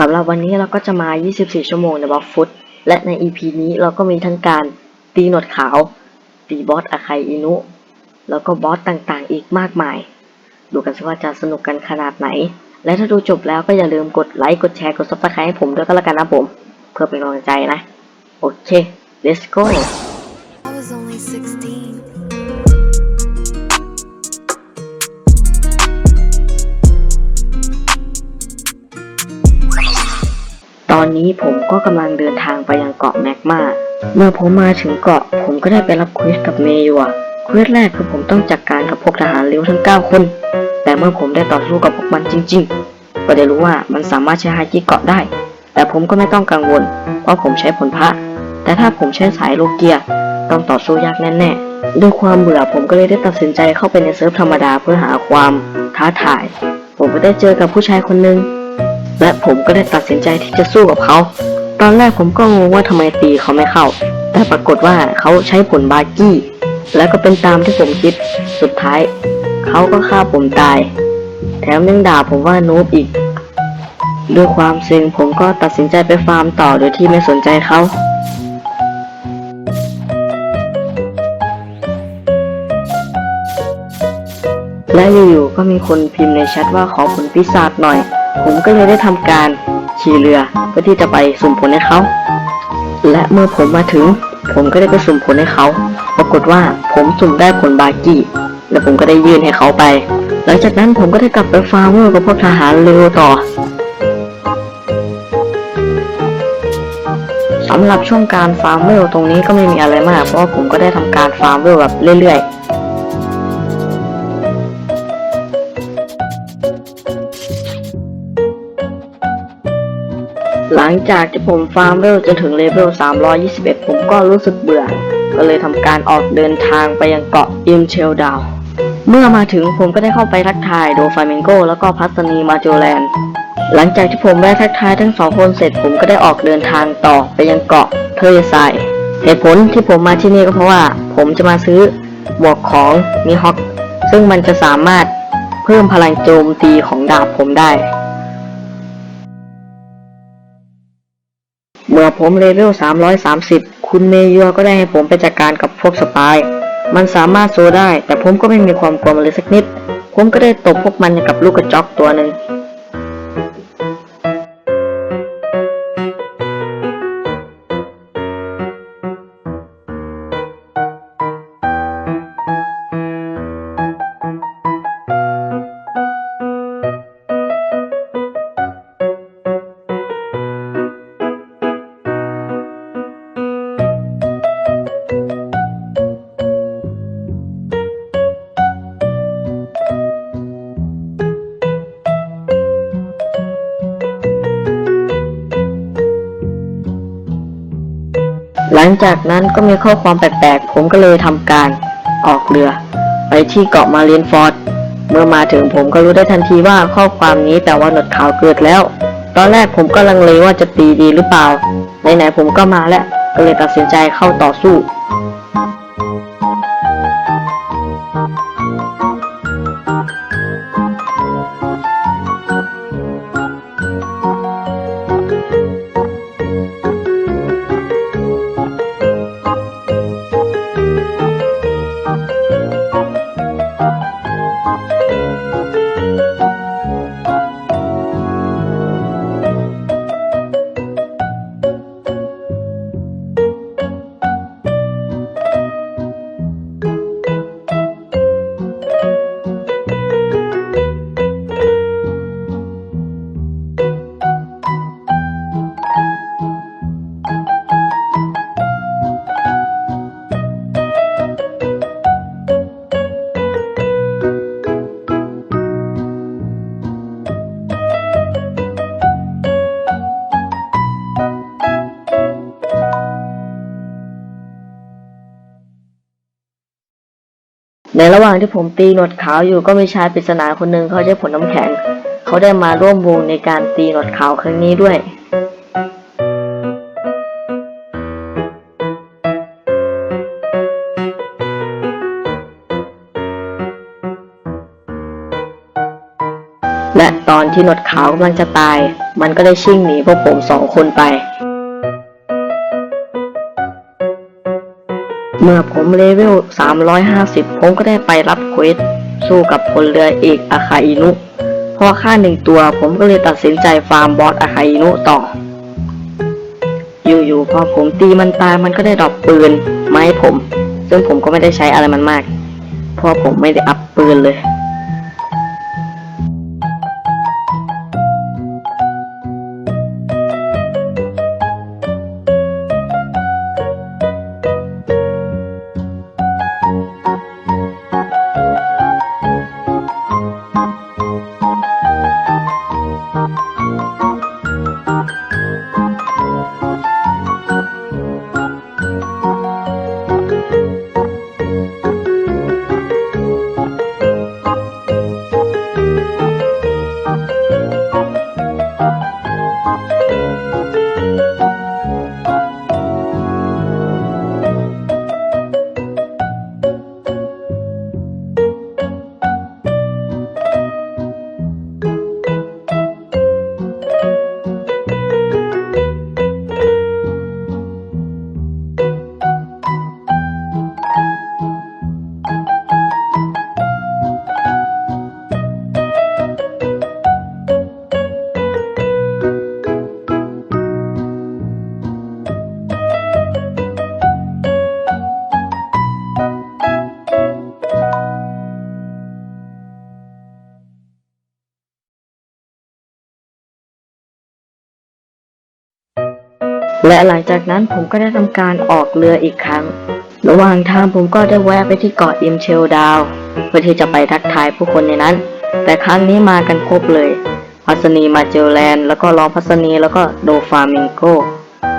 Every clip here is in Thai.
สำหรับวันนี้เราก็จะมา 24 ชั่วโมงในบล็อกฟุต และใน EP นี้เราก็มีทั้งการตีหนวดขาว ตีบอสอาคายอินุ แล้วก็บอสต่างๆ อีกมากมาย ดูกันสิว่าจะสนุกกันขนาดไหน และถ้าดูจบแล้วก็อย่าลืมกดไลค์ กดแชร์ กด subscribe ให้ผมด้วยก็แล้วกันนะผม เพื่อเป็นกำลังใจนะ โอเค let's go I was only 16. นี้ผมก็กำลังเดินทางไปยังเกาะแมกมาเมื่อผมมาถึงเกาะ ผมก็ได้ไปรับเควสกับเมยัวเควสแรกคือผมต้องจัดกการกับพวกทหารเลี้ยวทั้ง 9 คน แต่เมื่อผมได้ต่อสู้กับพวกมันจริง ๆ ก็ได้รู้ว่ามันสามารถใช้ฮาจิเกาะได้ แต่ผมก็ไม่ต้องกังวล เพราะผมใช้ผลพระ แต่ถ้าผมใช้สายโลเกีย ต้องต่อสู้ยากแน่ๆ ด้วยความเบื่อผมก็เลยได้ตัดสินใจเข้าไปในเซิร์ฟธรรมดาเพื่อหาความท้าทาย ผมก็ได้เจอกับผู้ชายคนหนึ่ง และผมก็ได้ตัดสินใจที่จะสู้กับเขา ตอนแรกผมก็งงว่าทำไมตีเขาไม่เข้า แต่ปรากฏว่าเขาใช้ผลบากี้ และก็เป็นตามที่ผมคิด สุดท้ายเขาก็ฆ่าผมตาย แถมยังด่าผมว่านูบอีก ด้วยความเซ็งผมก็ตัดสินใจไปฟาร์มต่อโดยที่ไม่สนใจเขาและอยู่ๆก็มีคนพิมพ์ในแชทว่าขอผลปีศาจหน่อย ผมก็เลยได้ทำการขี่เรือเพื่อที่จะไปสุ่มผลให้เขา และเมื่อผมมาถึง ผมก็ได้ไปสุ่มผลให้เขา ปรากฏว่าผมสุ่มได้ผลบากี้ และผมก็ได้ยื่นให้เขาไป หลังจากนั้นผมก็ได้กลับไปฟาร์มเมอร์กับพวกทหารเรือต่อสำหรับช่วงการฟาร์มเวลตรงนี้ก็ไม่มีอะไรมาก เพราะว่าผมก็ได้ทำการฟาร์มเวลแบบเรื่อยๆ ลังจากที่ผมฟาร์มเวลจนถึงเลเวล 321 ผมก็รู้สึกเบื่อ ก็เลยทำการออกเดินทางไปยังเกาะอิมเชลดาว เมื่อมาถึงผมก็ได้เข้าไปทักทายโดฟาเมงโกแล้วก็พัสนีมาโจแลนด์หลังจากที่ผมได้ทักทายทั้งสองคนเสร็จผมก็ได้ออกเดินทางต่อไปยังเกาะเทอร์ไซเหตุผลที่ผมมาที่นี่ก็เพราะว่า ผมจะมาซื้อหมวกของมีฮอกซึ่งมันจะสามารถเพิ่มพลังโจมตีของดาบผมได้ มื่อผมเลเวล 330 คุณเมยัวก็ได้ให้ผมไปจัดการกับพวกสปาย มันสามารถโซได้ แต่ผมก็ไม่มีความกลัวมันเลยสักนิด ผมก็ได้ตบพวกมันกับลูกกระจอกตัวหนึ่ง หลังจากนั้นก็มีข้อความแปลกๆ ผมก็เลยทำการออกเรือ ไปที่เกาะมาเรียนฟอร์ด เมื่อมาถึงผมก็รู้ได้ทันทีว่าข้อความนี้แต่ว่าหนวดขาวเกิดแล้ว ตอนแรกผมก็ลังเลว่าจะตีดีหรือเปล่าไหนๆผมก็มาแล้วก็เลยตัดสินใจเข้าต่อสู้ ในระหว่างที่ผมตีหนวดขาวอยู่ก็มีชายปริศนาคนหนึ่งเขาใช้ผลน้ำแข็งเขาได้มาร่วมวงในการตีหนวดขาวครั้งนี้ด้วย และตอนที่หนวดขาวกำลังจะตาย มันก็ได้ชิ่งหนีพวกผมสองคนไป เมื่อผมเลเวล 350 ผมก็ได้ไปรับเควสสู้กับพลเรือเอกอาคาอินุ พอฆ่าหนึ่งตัวผมก็เลยตัดสินใจฟาร์มบอสอาคาอินุต่อ อยู่ๆพอผมตีมันตายมันก็ได้ดรอปปืนมาให้ผม ซึ่งผมก็ไม่ได้ใช้อะไรมันมาก เพราะผมไม่ได้อัพปืนเลย และหลังจากนั้นผมก็ได้ทำการออกเรืออีกครั้ง ระหว่างทางผมก็ได้แวะไปที่เกาะอิมเชลดาว เพื่อที่จะไปทักทายผู้คนในนั้น แต่ครั้งนี้มากันครบเลย พัสนีมาเจลแลนด์แล้วก็รองพัสนีแล้วก็โดฟามิงโก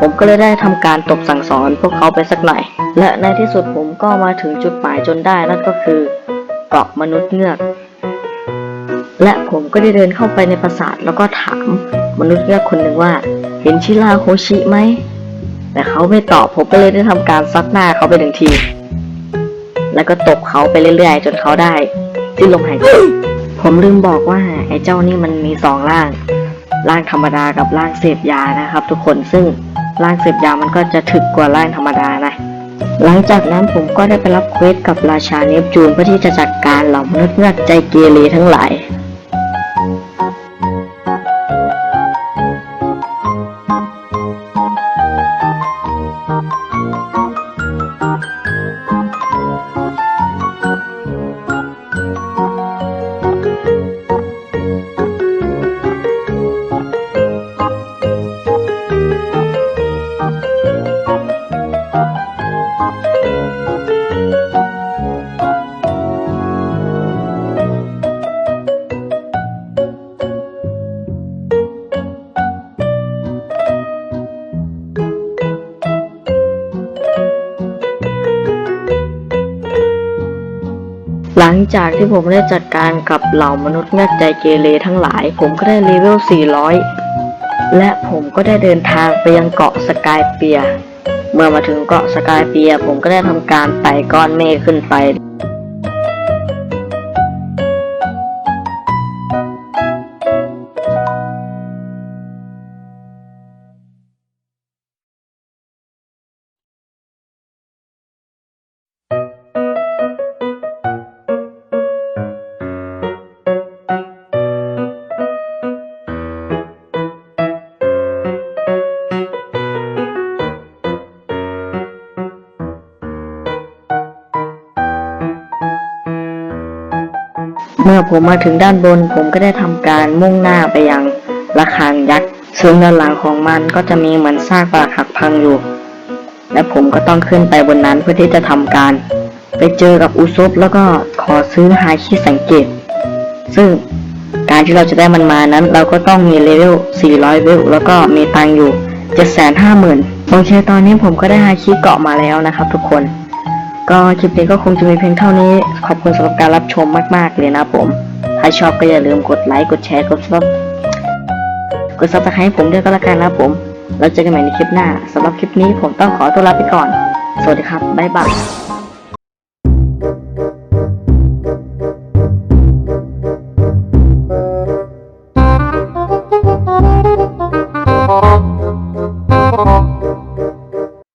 ผมก็เลยได้ทำการตบสั่งสอนพวกเขาไปสักหน่อย และในที่สุดผมก็มาถึงจุดหมายจนได้นั่นก็คือเกาะมนุษย์เงือก และผมก็ได้เดินเข้าไปในปราสาทแล้วก็ถามมนุษย์เงือกคนหนึ่งว่า เห็นชิราโฮชิไหม แต่เขาไม่ตอบผมก็เลยได้ทำการซัดหน้าเขาไปหนึ่งที แล้วก็ตบเขาไปเรื่อยๆ จนเขาได้สิ้นลมหายใจผมลืมบอกว่าไอ้เจ้านี่มันมีสองร่าง ร่างธรรมดากับร่างเสพยานะครับ ทุกคนซึ่งร่างเสพยามันก็จะถึกกว่าร่างธรรมดานะหลังจากนั้นผมก็ได้ไปรับเควสกับราชาเนปจูนเพื่อที่จะจัดการเหล่ามนุษย์เงือกใจเกเรทั้งหลาย จากที่ผมได้จัดการกับเหล่ามนุษย์งือกใจเกเรทั้งหลาย ผมก็ได้เลเวล 400 และผมก็ได้เดินทางไปยังเกาะสกายเปีย เมื่อมาถึงเกาะสกายเปีย ผมก็ได้ทำการไต่ก้อนเมฆขึ้นไป เมื่อผมมาถึงด้านบน ผมก็ได้ทำการมุ่งหน้าไปยังระฆังยักษ์ซึ่งด้านหลังของมันก็จะมีเหมือนซากปรักหักพังอยู่ และผมก็ต้องขึ้นไปบนนั้นเพื่อที่จะทำการ ไปเจอกับอุซบแล้วก็ขอซื้อฮาคิสังเกต ซึ่งการที่เราจะได้มันมานั้น เราก็ต้องมีเลเวล 400 เวล แล้วก็มีตังอยู่ 750,000โอเค ตอนนี้ผมก็ได้ฮาคิเกาะมาแล้วนะครับทุกคน ก็คลิปนี้ก็คงจะมีเพียงเท่านี้ ขอบคุณสำหรับการรับชมมาก ๆ เลยนะผม ถ้าชอบก็อย่าลืมกดไลค์ กดแชร์ กดซับกดซับสไครต์ผมด้วยก็แล้วกันนะผม แล้วเจอกันใหม่ในคลิปหน้าสำหรับคลิปนี้ผมต้องขอตัวลาไปก่อน สวัสดีครับ บ๊ายบาย